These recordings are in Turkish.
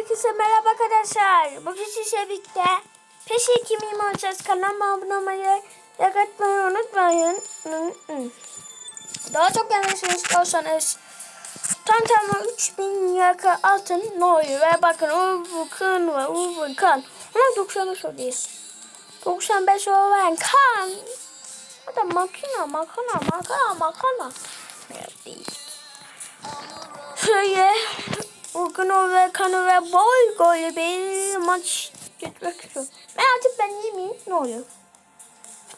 Herkese merhaba arkadaşlar. Bugün sizle birlikte peşi kimiyim olacağız. Kanalıma abone olmayı, like atmayı unutmayın. Daha çok gelmesini istiyorsanız tam tamı 3000 yaka altın oluyor? Ve bakın Uvukan ve Uvukan. Ama 93 o değil. 95 olan kan. O da makina, makina. Evet, değil. Şöyle Urgun ve Kanı ve bol gollü bir maç geçmek istiyorum. Ben artık ben yemeyeyim ne oluyor?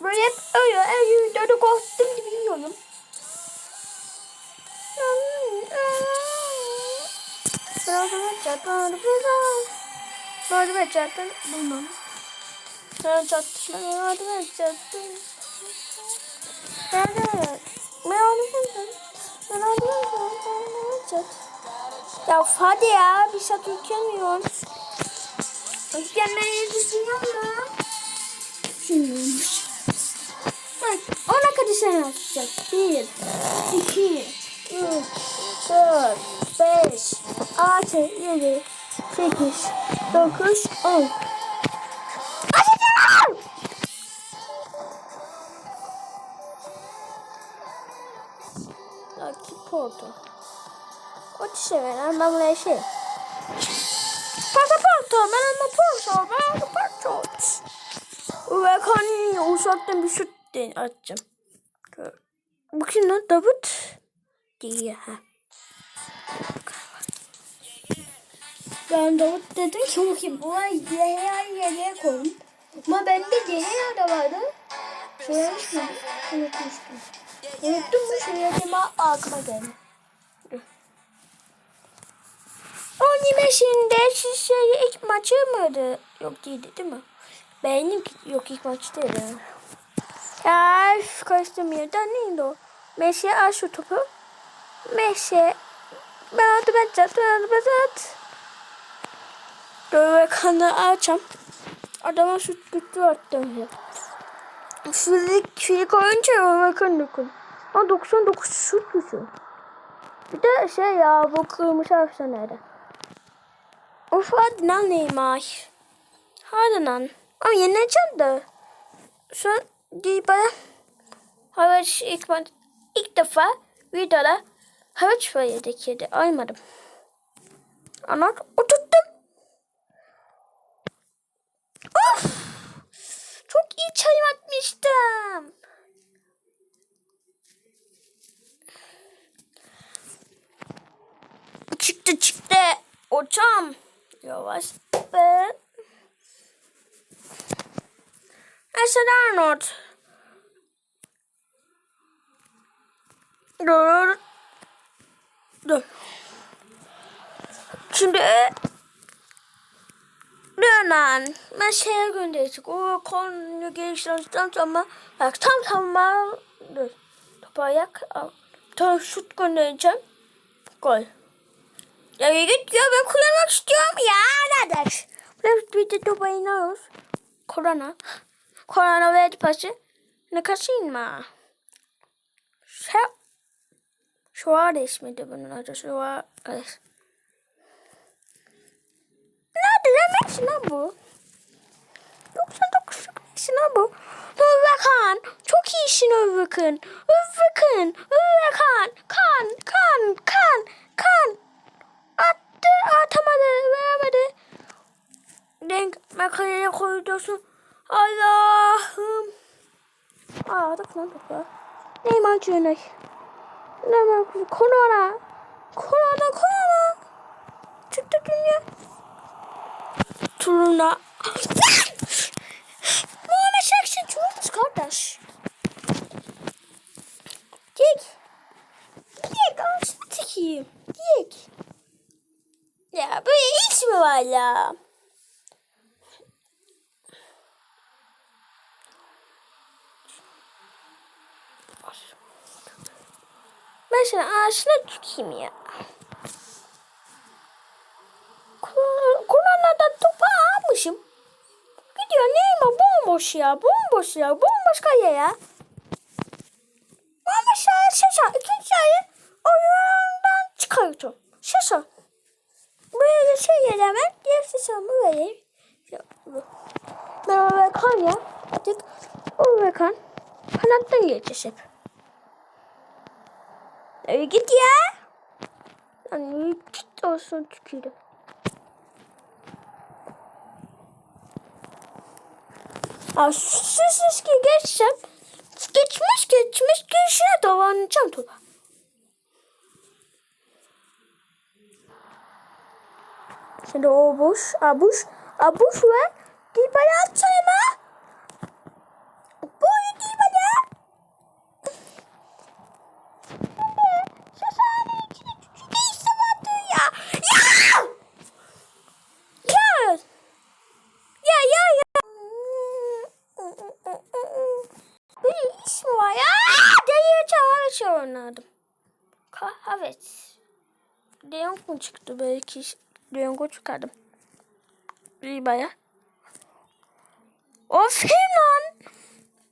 Böyle hep öyle öyle dönü korktum gibi yiyorum. Yardım yardım edecek. Yardım edecek, bulmam. Yardım edecek, yardım edecek. Yardım edecek. Yardım edecek. Yardım edecek. Ya hadi ya bir saat yüklenmiyorum. Yüklenmeyi düşünüyorum. Düşünüyormuş. Bak ona kadar sen atacak. Bir, iki, üç, dört, beş, altı, yedi, sekiz, dokuz, on. Atacağım! Lucky Porto. O severim ben buraya şey. Pasaporto, ben ama porto, ben ama porto. Ve kan uzaktan bir şut atacağım. Lan Davut. Diye ha. Ben Davut dedim ki bakayım bu ay D'ye yere koyun. Ama bende D'ye de vardı. Söylemiş miydim? Unutmuştum. Unuttum mu söylediğime aklıma geldi. 15'inde Şişeli ilk maçı mıydı? Yok değildi değil mi? Benim yok ilk maçı değil. Ya üf, karıştım yerden neydi o? Meşe al şu topu. Meşe. Ben adım edeceğim. Ben adım edeceğim. Böyle kanı açacağım. Adama şut güttü attım ya. Filik, filik oyuncu bakın bakın. Ama 99 şut gücü. Bir de şey ya bu kırmızı? Of hadi lan Neymar. Hadi lan. Ama yeneceğim de. Şu an bana. Havuç ilk, ilk defa videoda havuç var yedik yedi. Aymadım. Ama oturttum. Of! Çok iyi çay atmıştım. Çıktı çıktı. Hocam. Yavaş be. Mesela Arnold. Dur. Dur. Şimdi Dönen. Ben şeye gönderecek. O konuyu geliştirdikten sonra bak tam tamam dur. Topu ayak al. Tam şut göndereceğim. Gol. Ya git ya ben kullanmak istiyorum ya arkadaş. Burada bir de topa iniyoruz. Korona. Korona verdi pası. Ne mı? Şu Suarez miydi bunun adı? Suarez. Nerede demek lan bu? 99 demek lan bu. Övekan. Çok iyisin Övekan. Övekan. Övekan. Kan. Kan. Kan. Kan. Attı. Atamadı. Veremedi. Denk makineye koyuyorsun. Allah'ım. Aa da lan topu. Neymar Junior. Neymar Korona. Korona. Korona. Çıktı dünya. Turuna. Muhammed Şakşin turunuz kardeş. Dik. Dik. Ağzını tikeyim. Dik. Ya? Ben şimdi ağaçına tükeyim ya. Kur'an'da topu almışım. Gidiyor neyim bomboş ya. Bomboş ya. Bomboş kaya ya. Bomboş şahı şaşa. İkinci şahı oyundan çıkartıyorum. Şaşa. Böyle şey hemen diğer seçimi vereyim. Ya. Merhaba kan ya. Artık o ve kan. Kanattan geçeceğiz hep. Git ya. Yani git olsun tükürüm. Aa, sus sus ki geçsem. Geçmiş geçmiş geçine dolanacağım Şimdi o boş, abuş, abuş ve dibaya atsana mı? Boyu dibaya. Şaşanın içine küçük iyisi vardı ya. Ya! Ya! Ya ya ya. Bir iş mi var ya? Deli çağır çağırnadım. Kahvet. Leon mu çıktı belki? Leon'u çıkardım. İyi baya. Of lan?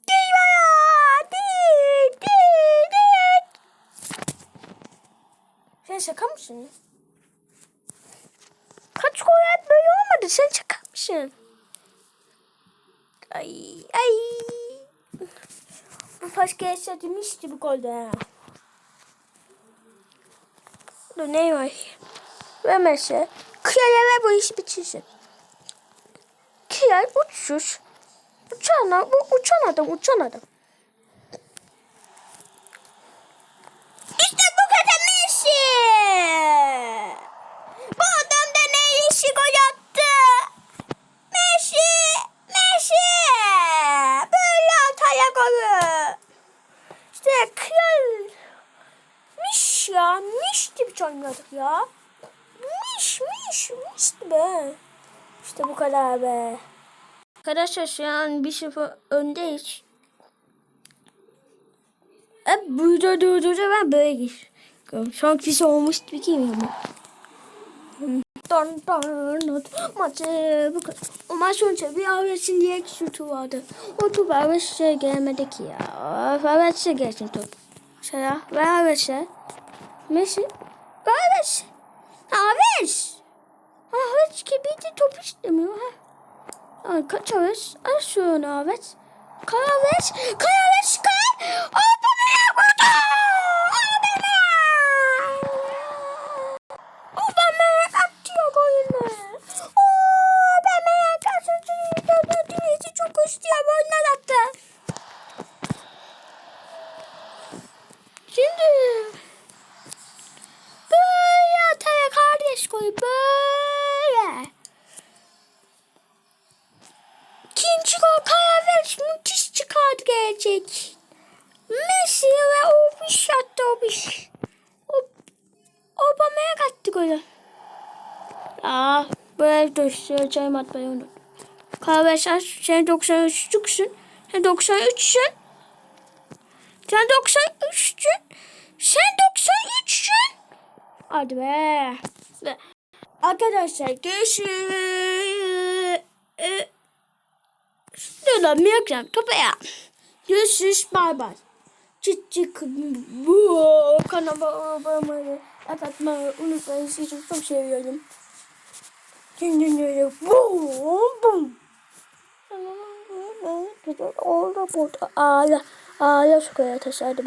Değil baya. Değil. Değil. Değil. Sen şaka mısın? Kaç hep böyle olmadı. Sen şaka mısın? Ay ay. Bu başka yaşadığımız bir golde ha. Dur ne var? Ve mesela Kıya'ya ve bu iş bitirsin. Kıya uçuş. Uçan, bu uçan adam, uçan adam. İşte bu kadar Messi. Bu adam da ne işi gol attı? Messi, Messi. Böyle ataya golü. İşte kıyal. Miş ya, miş gibi oynadık ya. Miş, miş, be. İşte bu kadar be. Arkadaşlar şu an bir sıfır öndeyiz. Hep burada durduğunda ben böyle geçiyorum. Sanki soğumuş bir kim. Don don don maçı bu kadar. O maç sonuçta bir avresin diye şutu vardı. O top avreşe gelmedi ki ya. Of avreşe gelsin top. Şöyle ve avreşe. Messi. Ve avreşe. Aveş. Aveş gibi top istemiyor ha. Kaç aveş? Ay şunu aveş. Karaveş. Karaveş kay. Obama vurdu. Obama. Obama atıyor golünü. Obama kaçıncı dördüncü çok istiyor golüne attı. Şimdi böyle ataya kardeş koy böyle. İkinci gol Karaveş müthiş çıkardı gelecek. Messi ve o bir şey attı o bir şey. O, Obama'ya kattı golü. Aa, böyle göstereceğim atmayı unut. Karaveş sen 93'lüksün. Sen 93'sün. Sen 93'sün. Sen 93'sün. Hadi be. Arkadaşlar görüşürüz. Ee, Dur lan miyakram. Topa ya. Görüşürüz. Bay bay. Çıt çık. Bu kanalıma abone atmayı unutmayın. Sizi çok seviyorum. Kendinize bum bum. Oldu burada. Ağla. Ağla sokağa taşardı.